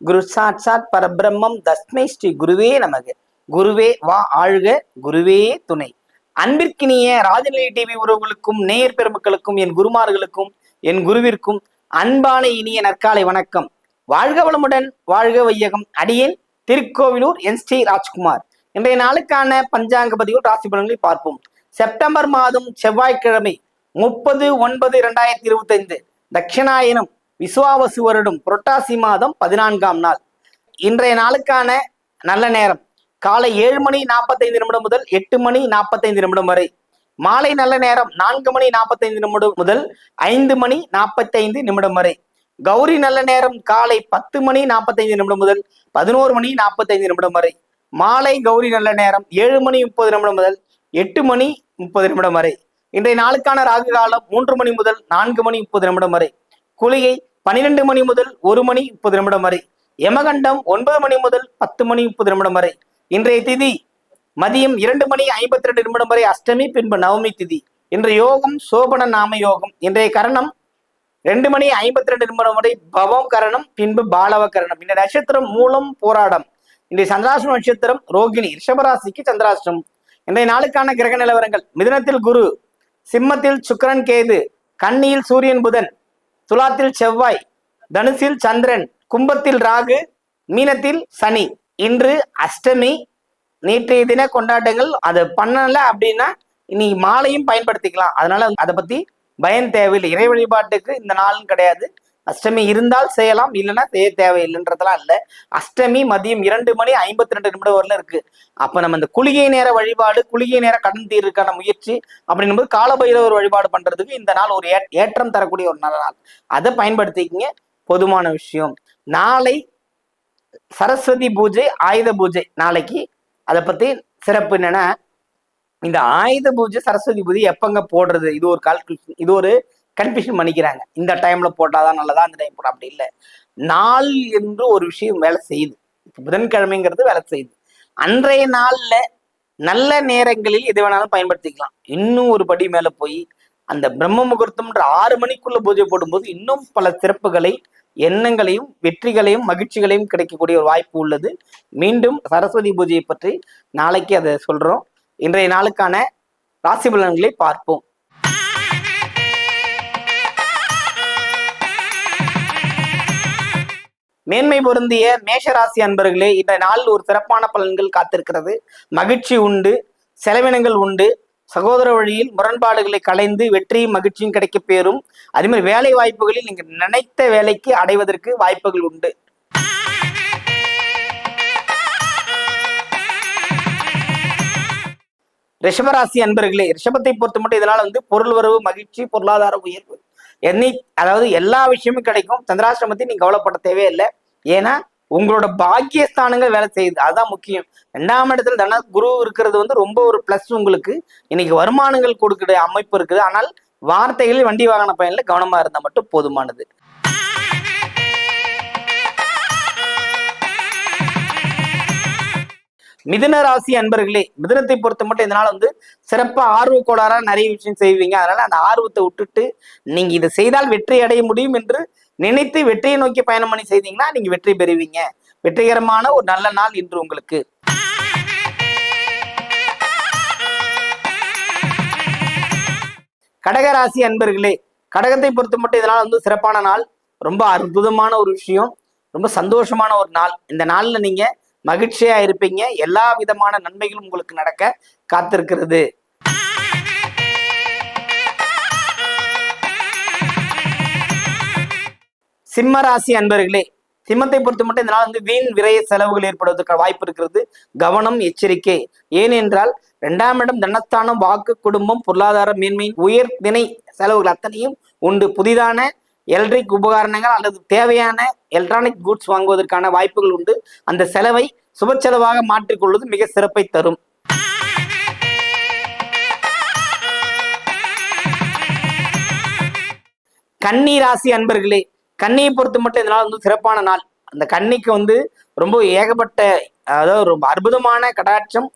குரு சாட்சாத் பரபிரம்மம் தஸ்மை ஸ்ரீ குருவே நமக. குருவே வா ஆழ்க குருவே துணை. அன்பிற்கினிய ராஜநிலை டிவி உறவுகளுக்கும் நேயர் பெருமக்களுக்கும் என் குருமார்களுக்கும் என் குருவிற்கும் அன்பான இனிய நற்காலை வணக்கம். வாழ்க வளமுடன் வாழ்க வையகம். அடியேன் திருக்கோவிலூர் என் ஸ்ரீ ராஜ்குமார். இன்றைய நாளுக்கான பஞ்சாங்க பதிவு ராசி பலன்களை பார்ப்போம். செப்டம்பர் மாதம் செவ்வாய்க்கிழமை முப்பது ஒன்பது இரண்டாயிரத்தி இருபத்தி ஐந்து தட்சிணாயனம் விசுவாவசு வருடம் புரட்டாசி மாதம் பதினான்காம் நாள். இன்றைய நாளுக்கான நல்ல நேரம். காலை ஏழு மணி நாற்பத்தைந்து நிமிடம் முதல் எட்டு மணி நாற்பத்தைந்து நிமிடம் வரை. மாலை நல்ல நேரம் நான்கு மணி நாற்பத்தைந்து நிமிடம் முதல் ஐந்து மணி நாற்பத்தைந்து நிமிடம் வரை. கௌரி நல்ல நேரம் காலை பத்து மணி நாற்பத்தைந்து நிமிடம் முதல் பதினோரு மணி நாற்பத்தைந்து நிமிடம் வரை. மாலை கௌரி நல்ல நேரம் ஏழு மணி முப்பது நிமிடம் முதல் எட்டு மணி முப்பது நிமிடம் வரை. இன்றைய நாளுக்கான ராகு காலம் மூன்று மணி முதல் நான்கு மணி முப்பது நிமிடம் வரை. குளிகை பனிரெண்டு மணி முதல் ஒரு மணி முப்பது நிமிடம் வரை யமகண்டம் ஒன்பது மணி முதல் பத்து மணி முப்பது நிமிடம் வரை. இன்றைய திதி மதியம் இரண்டு மணி ஐம்பத்தி ரெண்டு நிமிடம் வரை அஷ்டமி பின்பு நவமி திதி. இன்றைய யோகம் சோபன நாம யோகம். இன்றைய கரணம் ரெண்டு மணி ஐம்பத்தி ரெண்டு நிமிடம் வரை பவம் கரணம் பின்பு பாலவ கரணம். இந்த நட்சத்திரம் மூலம் போராடம். இன்றைய சந்திராசிரம நட்சத்திரம் ரோகிணி ரிஷபராசிக்கு சந்திராசிரம் இன்றைய நாளுக்கான கிரக நிலவரங்கள். மிதனத்தில் குரு சிம்மத்தில் சுக்கிரன் கேது கண்ணியில் சூரியன் புதன் துலாத்தில் செவ்வாய் தனுசில் சந்திரன் கும்பத்தில் ராகு மீனத்தில் சனி. இன்று அஷ்டமி. நேற்றைய தின கொண்டாட்டங்கள் அதை பண்ணல அப்படின்னா இன்னைக்கு மாலையும் பயன்படுத்திக்கலாம். அதனால அதை பத்தி பயம் தேவையில்லை. இறை வழிபாட்டுக்கு இந்த நாளும் கிடையாது. அஷ்டமி இருந்தால் செய்யலாம் இல்லைன்னா செய்ய தேவையில்லைன்றதெல்லாம் இல்லை. அஷ்டமி மதியம் இரண்டு மணி ஐம்பத்தி ரெண்டு நிமிடம் வரல இருக்கு. அப்ப நம்ம இந்த குளிகை நேர வழிபாடு குளிகை நேர கடன் தீர்வுக்கான முயற்சி அப்படின்னும்போது காலபைரவர் வழிபாடு பண்றதுக்கு இந்த நாள் ஒரு ஏ- ஏற்றம் தரக்கூடிய ஒரு நல்ல நாள். அதை பயன்படுத்திக்கிங்க. பொதுவான விஷயம். நாளை சரஸ்வதி பூஜை ஆயுத பூஜை நாளைக்கு. அதை பத்தி சிறப்பு என்னன்னா இந்த ஆயுத பூஜை சரஸ்வதி பூஜை எப்பங்க போடுறது? இது ஒரு கால்குலேஷன் இது ஒரு கன்ஃபியூஷன் பண்ணிக்கிறாங்க. இந்த டைம்ல போட்டாதான் நல்லதா? அந்த டைம் போட அப்படி இல்லை. நாள் என்று ஒரு விஷயம் வேலை செய்யுது. புதன்கிழமைங்கிறது வேலை செய்யுது. அன்றைய நாள்ல நல்ல நேரங்களில் எது வேணாலும் பயன்படுத்திக்கலாம். இன்னும் ஒரு படி மேல போய் அந்த பிரம்ம முகூர்த்தம்ன்ற ஆறு மணிக்குள்ள பூஜை போடும்போது இன்னும் பல சிறப்புகளை எண்ணங்களையும் வெற்றிகளையும் மகிழ்ச்சிகளையும் கிடைக்கக்கூடிய ஒரு வாய்ப்பு உள்ளது. மீண்டும் சரஸ்வதி பூஜையை பற்றி நாளைக்கு அதை சொல்றோம். இன்றைய நாளுக்கான ராசி பலன்களை பார்ப்போம். மேன்மை பொருந்திய மேஷராசி அன்பர்களே இந்த நாளில் ஒரு சிறப்பான பலன்கள் காத்திருக்கிறது. மகிழ்ச்சி உண்டு செலவினங்கள் உண்டு. சகோதர வழியில் முரண்பாடுகளை களைந்து வெற்றியும் மகிழ்ச்சியும் கிடைக்க பெறும். அதே மாதிரி வேலை வாய்ப்புகளில் நீங்க நினைத்த வேலைக்கு அடைவதற்கு வாய்ப்புகள் உண்டு. ரிஷபராசி அன்பர்களே ரிஷபத்தை பொறுத்த மட்டும் இதனால் வந்து பொருள் வரவு மகிழ்ச்சி பொருளாதார உயர்வு. என்னை அதாவது எல்லா விஷயமும் கிடைக்கும். சந்திராசிரமத்தை நீங்க கவலைப்பட தேவையில்லை. ஏன்னா உங்களோட பாக்கியஸ்தானங்கள் வேலை செய்யுது. அதுதான் முக்கியம். ரெண்டாம் இடத்துல தன குரு இருக்கிறது வந்து ரொம்ப ஒரு பிளஸ் உங்களுக்கு. இன்னைக்கு வருமானங்கள் கொடுக்கிற அமைப்பு இருக்குது. ஆனால் வார்த்தைகளில் வண்டி வாகன பயனில் கவனமா இருந்தால் மட்டும் போதுமானது. மிதுன ராசி அன்பர்களே மிதுனத்தை பொறுத்த மட்டும் இதனால வந்து சிறப்பாக ஆர்வ நிறைய விஷயம் செய்வீங்க. அதனால அந்த ஆர்வத்தை விட்டுட்டு நீங்க இதை செய்தால் வெற்றி அடைய முடியும் என்று நினைத்து வெற்றியை நோக்கி பயணம் பண்ணி செய்தீங்கன்னா நீங்க வெற்றி பெறுவீங்க. வெற்றிகரமான ஒரு நல்ல நாள் இன்று உங்களுக்கு. கடகராசி அன்பர்களே கடகத்தை பொறுத்த மட்டும் இதனால் வந்து சிறப்பான நாள் ரொம்ப அற்புதமான ஒரு விஷயம் ரொம்ப சந்தோஷமான ஒரு நாள். இந்த நாளில் நீங்கள் மகிழ்ச்சியா இருப்பீங்க. எல்லா விதமான நன்மைகளும் உங்களுக்கு நடக்க காத்திருக்கிறது. சிம்ம ராசி அன்பர்களே சிம்மத்தை பொறுத்த மட்டும் இதனால் வந்து வீண் விரைய செலவுகள் ஏற்படுவதற்கு வாய்ப்பு இருக்கிறது. கவனம் எச்சரிக்கை. ஏனென்றால் இரண்டாம் இடம் தனஸ்தானம் வாக்கு குடும்பம் பொருளாதார மேன்மை உயர் திணை செலவுகள் அத்தனையும் உண்டு. புதிதான எலக்ட்ரிக் உபகரணங்கள் அல்லது தேவையான எலக்ட்ரானிக் குட்ஸ் வாங்குவதற்கான வாய்ப்புகள் உண்டு. அந்த செலவை சுப செலவாக மாற்றிக்கொள்வது மிக சிறப்பை தரும். கன்னி ராசி அன்பர்களே கன்னியை பொறுத்து மட்டும் இந்த நாள் வந்து சிறப்பான நாள். அந்த கன்னிக்கு வந்து ரொம்ப ஏகப்பட்ட அதாவது ரொம்ப அற்புதமான கடாட்சம்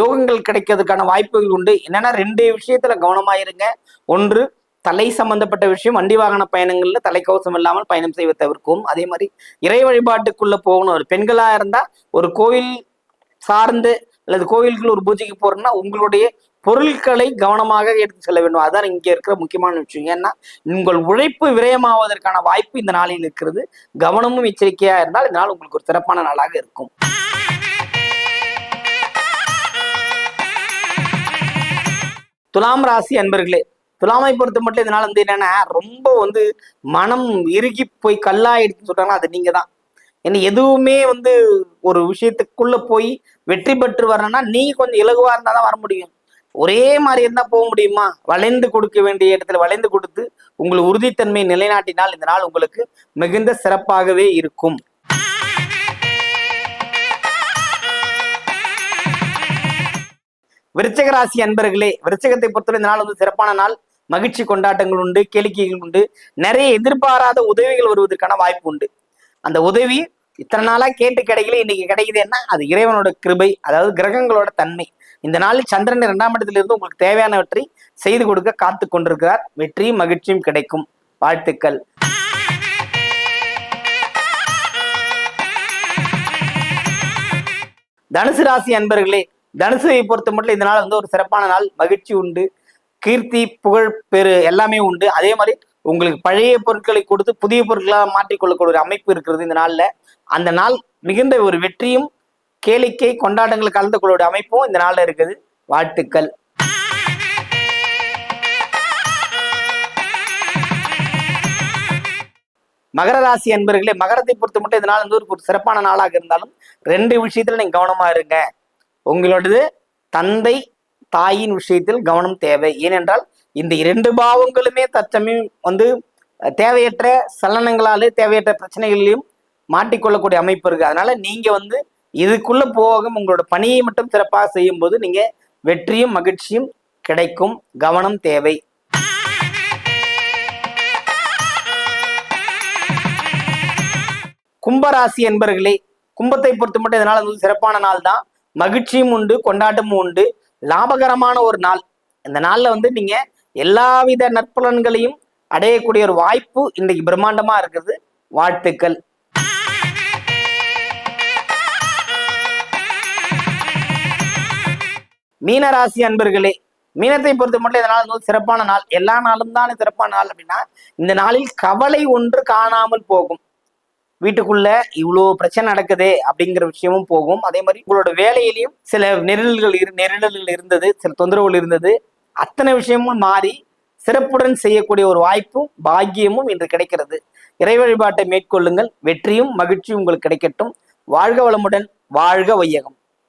யோகங்கள் கிடைக்கிறதுக்கான வாய்ப்புகள் உண்டு. என்னன்னா ரெண்டு விஷயத்துல கவனமாயிருங்க. ஒன்று தலை சம்பந்தப்பட்ட விஷயம் வண்டி வாகன பயணங்கள்ல தலைக்கவசம் இல்லாமல் பயணம் செய்வதை தவிர்க்கும் அதே மாதிரி இறை வழிபாட்டுக்குள்ள போகணும். ஒரு பெண்களா இருந்தா ஒரு கோயில் சார்ந்து அல்லது கோயிலுக்குள்ள ஒரு பூஜைக்கு போறோம்னா உங்களுடைய பொருட்களை கவனமாக எடுத்து செல்ல வேண்டும். அதான் இங்கே இருக்கிற முக்கியமான விஷயம். ஏன்னா உங்கள் உழைப்பு விரயமாவதற்கான வாய்ப்பு இந்த நாளில் இருக்கிறது. கவனமும் எச்சரிக்கையா இருந்தால் இந்த நாள் உங்களுக்கு ஒரு சிறப்பான நாளாக இருக்கும். துலாம் ராசி அன்பர்களே துலாமை பொறுத்த மட்டும் இந்த நாள் வந்து என்னன்னா ரொம்ப வந்து மனம் இறுகி போய் கல்லாயிடுச்சுன்னு சொல்றாங்கன்னா அது நீங்க தான் ஏன்னா எதுவுமே வந்து ஒரு விஷயத்துக்குள்ள போய் வெற்றி பெற்று வரணும்னா நீங்க கொஞ்சம் இலகுவா இருந்தா தான் வர முடியும். ஒரே மாதிரி இருந்தா போக முடியுமா? வளைந்து கொடுக்க வேண்டிய இடத்துல வளைந்து கொடுத்து உங்கள் உறுதித்தன்மையை நிலைநாட்டினால் இந்த நாள் உங்களுக்கு மிகுந்த சிறப்பாகவே இருக்கும். விருச்சக ராசி அன்பர்களே விருச்சகத்தை பொறுத்தவரை இந்த நாள் வந்து சிறப்பான நாள். மகிழ்ச்சி கொண்டாட்டங்கள் உண்டு கேளிக்கைகள் உண்டு. நிறைய எதிர்பாராத உதவிகள் வருவதற்கான வாய்ப்பு உண்டு. அந்த உதவி இத்தனை நாளா கேட்டு கிடைக்கல இன்னைக்கு கிடைக்குதுன்னா அது இறைவனோட கிருபை அதாவது கிரகங்களோட தன்மை. இந்த நாளில் சந்திரன் இரண்டாம் இடத்திலிருந்து உங்களுக்கு தேவையானவற்றை செய்து கொடுக்க காத்து கொண்டிருக்கிறார். வெற்றியும் மகிழ்ச்சியும் கிடைக்கும். வாழ்த்துக்கள். தனுசு ராசி அன்பர்களே தனுசுவை பொறுத்த மட்டும் இந்த நாள் வந்து ஒரு சிறப்பான நாள். மகிழ்ச்சி உண்டு. கீர்த்தி புகழ் பெரு எல்லாமே உண்டு. அதே மாதிரி உங்களுக்கு பழைய பொருட்களை கொடுத்து புதிய பொருட்களாக மாற்றிக்கொள்ளக்கூடிய ஒரு அமைப்பு இருக்கிறது இந்த நாளில். அந்த நாள் மிகுந்த ஒரு வெற்றியும் கேளிக்கை கொண்டாட்டங்கள் கலந்து கொள்ளக்கூடிய அமைப்பும் இந்த நாளில் இருக்குது. வாழ்த்துக்கள். மகர ராசி அன்பர்களே மகரத்தை பொறுத்த மட்டும் இந்த நாள் வந்து ஒரு ஒரு சிறப்பான நாளாக இருந்தாலும் ரெண்டு விஷயத்துல நீங்க கவனமா இருங்க. உங்களோடது தந்தை தாயின் விஷயத்தில் கவனம் தேவை. ஏனென்றால் இந்த இரண்டு பாவங்களுமே தற்சமயம் வந்து தேவையற்ற சலனங்களாலே தேவையற்ற பிரச்சனைகளிலும் மாட்டிக்கொள்ளக்கூடிய அமைப்பு இருக்கு. அதனால நீங்க வந்து இதுக்குள்ள போக உங்களோட பணியை மட்டும் சிறப்பாக செய்யும் போது நீங்க வெற்றியும் மகிழ்ச்சியும் கிடைக்கும். கவனம் தேவை. கும்பராசி என்பர்களே கும்பத்தை பொறுத்த மட்டும் இதனால வந்து சிறப்பான நாள் தான் மகிழ்ச்சியும் உண்டு கொண்டாட்டமும் உண்டு. லாபகரமான ஒரு நாள். இந்த நாள்ல வந்து நீங்க எல்லாவித நற்பலன்களையும் அடையக்கூடிய ஒரு வாய்ப்பு இன்றைக்கு பிரம்மாண்டமா இருக்குது. வாழ்த்துக்கள். மீனராசி அன்பர்களே மீனத்தை பொறுத்த மட்டும் இந்த நாள் வந்து சிறப்பான நாள். எல்லா நாளும் தான் சிறப்பான நாள் அப்படின்னா இந்த நாளில் கவலை ஒன்று காணாமல் போகும். வீட்டுக்குள்ள இவ்வளோ பிரச்சனை நடக்குதே அப்படிங்கிற விஷயமும் போகும். அதே மாதிரி உங்களோட வேலையிலையும் சில நெருடல்கள் இரு நெருடல்கள் இருந்தது சில தொந்தரவுகள் இருந்தது. அத்தனை விஷயமும் மாறி சிறப்புடன் செய்யக்கூடிய ஒரு வாய்ப்பும் பாக்கியமும் இன்று கிடைக்கிறது. இறை வழிபாட்டை மேற்கொள்ளுங்கள். வெற்றியும் மகிழ்ச்சியும் உங்களுக்கு கிடைக்கட்டும். வாழ்க வளமுடன் வாழ்க வையகம்.